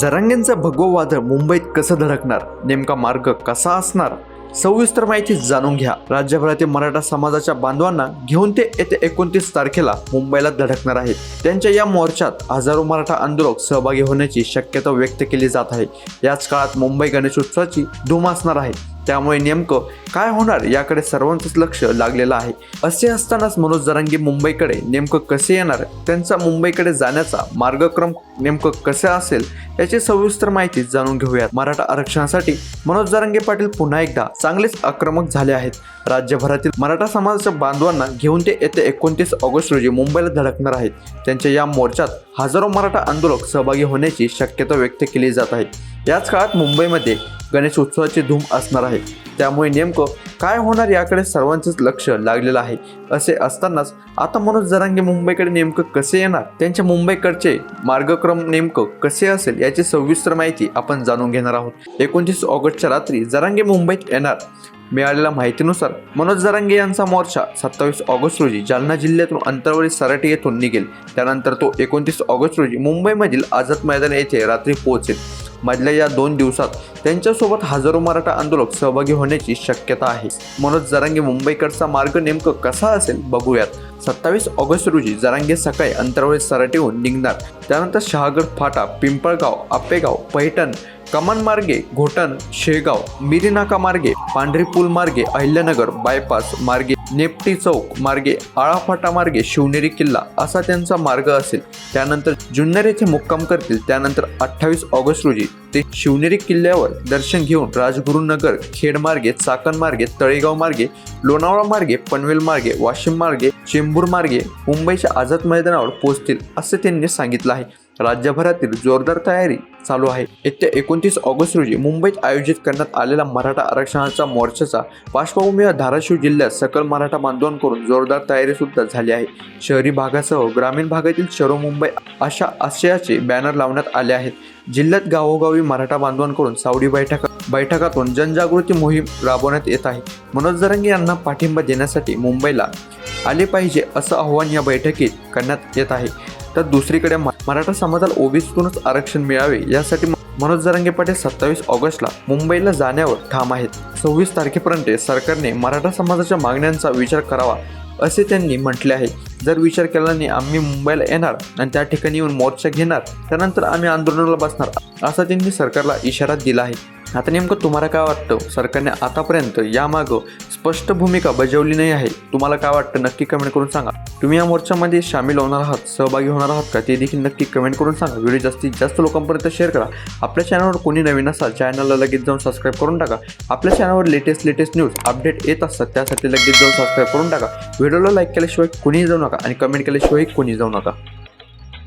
झरांगेंचं भगवं वादळ मुंबईत कसं धडकणार? नेमका मार्ग कसा असणार? सविस्तर माहिती जाणून घ्या. राज्यभरातील मराठा समाजाच्या बांधवांना घेऊन ते येत्या एकोणतीस तारखेला मुंबईला धडकणार आहेत. त्यांच्या या मोर्चात हजारो मराठा आंदोलक सहभागी होण्याची शक्यता व्यक्त केली जात आहे. याच काळात मुंबई गणेशोत्सवाची धूम असणार आहे. त्यामुळे नेमकं काय होणार याकडे सर्वांचंच लक्ष लागलेलं आहे. असे असतानाच मनोज जरांगे मुंबईकडे नेमकं कसे येणार? त्यांचा मुंबईकडे जाण्याचा मार्गक्रम नेमकं कसं असेल? याची सविस्तर माहिती जाणून घेऊयात. मराठा आरक्षणासाठी मनोज जरांगे पाटील पुन्हा एकदा चांगलेच आक्रमक झाले आहेत. राज्यभरातील मराठा समाजाच्या बांधवांना घेऊन ते येत्या एकोणतीस ऑगस्ट रोजी मुंबईला धडकणार आहेत. त्यांच्या या मोर्चात हजारो मराठा आंदोलक सहभागी होण्याची शक्यता व्यक्त केली जात आहे. याच काळात मुंबईमध्ये गणेश उत्सवाची धूम असणार आहे. त्यामुळे नेमकं काय होणार याकडे सर्वांचंच लक्ष लागलेलं आहे. असे असतानाच आता मनोज जरांगे मुंबईकडे नेमकं कसे येणार? त्यांच्या मुंबईकडचे मार्गक्रम नेमकं कसे असेल याची सविस्तर माहिती आपण जाणून घेणार आहोत. एकोणतीस ऑगस्टच्या रात्री जरांगे मुंबईत येणार. मिळालेल्या माहितीनुसार मनोज जरांगे यांचा मोर्चा सत्तावीस ऑगस्ट रोजी जालना जिल्ह्यातून अंतरवरी सराटी येथून निघेल. त्यानंतर तो एकोणतीस ऑगस्ट रोजी मुंबईमधील आझाद मैदान येथे रात्री पोहोचेल. मधल्या या दोन दिवसात त्यांच्यासोबत हजारो मराठा आंदोलक सहभागी होण्याची शक्यता आहे. मनोज जरांगे मुंबईकडचा मार्ग नेमकं कसा असेल बघूयात. सत्तावीस ऑगस्ट रोजी जरांगे सकाळी अंतरावळी सराटीहून निघणार. त्यानंतर शहागड फाटा पिंपळगाव आपेगाव पैठण कमान मार्गे घोटण शेगाव मिरीनाका मार्गे पांढरी पूल मार्गे अहिल्यानगर बायपास मार्गे नेपटी चौक मार्गे आळाफाटा मार्गे शिवनेरी किल्ला असा त्यांचा मार्ग असेल. त्यानंतर जुन्नर येथे मुक्काम करतील. त्यानंतर अठ्ठावीस ऑगस्ट रोजी ते शिवनेरी किल्ल्यावर दर्शन घेऊन राजगुरुनगर खेड मार्गे चाकण मार्गे तळेगाव मार्गे लोणावळा मार्गे पनवेल मार्गे वाशिम मार्गे चेंबूर मार्गे मुंबईच्या आझाद मैदानावर पोहोचतील असे त्यांनी सांगितलं आहे. राज्यभरातील जोरदार तयारी चालू आहे. येत्या एकोणतीस ऑगस्ट रोजी मुंबईत आयोजित करण्यात आलेला मराठा आरक्षणाचा मोर्चाचा पार्श्वभूमीवर धाराशिव जिल्ह्यात सकल मराठा बांधवांकडून जोरदार तयारी सुद्धा झाली आहे. शहरी भागासह ग्रामीण भागातील शरो मुंबई अशा आशयाचे बॅनर लावण्यात आले आहेत. जिल्ह्यात गावोगावी मराठा बांधवांकडून सावडी बैठका बैठकातून जनजागृती मोहीम राबवण्यात येत आहे. मनोज जरंगे यांना पाठिंबा देण्यासाठी मुंबईला आले पाहिजे असं आव्हान या बैठकीत करण्यात येत आहे. तर दुसरीकडे मराठा समाजाला ओबीसीतूनच आरक्षण मिळावे यासाठी मनोज जरांगे पाटील सत्तावीस ऑगस्टला मुंबईला जाण्यावर ठाम आहेत. सव्वीस तारखेपर्यंत सरकारने मराठा समाजाच्या मागण्यांचा विचार करावा असे त्यांनी म्हटले आहे. जर विचार केला नाही आम्ही मुंबईला येणार आणि त्या ठिकाणी येऊन मोर्चा घेणार त्यानंतर आम्ही आंदोलनाला बसणार असा त्यांनी सरकारला इशारा दिला आहे. आता नेमकं तुम्हाला काय वाटतं? सरकारने आतापर्यंत यामागं स्पष्ट भूमिका बजावली नाही आहे. तुम्हाला काय वाटतं? नक्की कमेंट करून सांगा. तुम्ही या मोर्चामध्ये सामील होणार आहात सहभागी होणार आहात का? ते देखील नक्की कमेंट करून सांगा. व्हिडिओ जास्तीत जास्त लोकांपर्यंत शेअर करा. आपल्या चॅनलवर कोणी नवीन असाल चॅनलला लगेच जाऊन सबस्क्राईब करून टाका. आपल्या चॅनलवर लेटेस्ट लेटेस्ट न्यूज अपडेट येत असतात त्यासाठी लगेच जाऊन सबस्क्राईब करून टाका. व्हिडिओला लाईक केल्याशिवाय कोणीही जाऊ नका आणि कमेंट केल्याशिवाय कोणी जाऊ नका.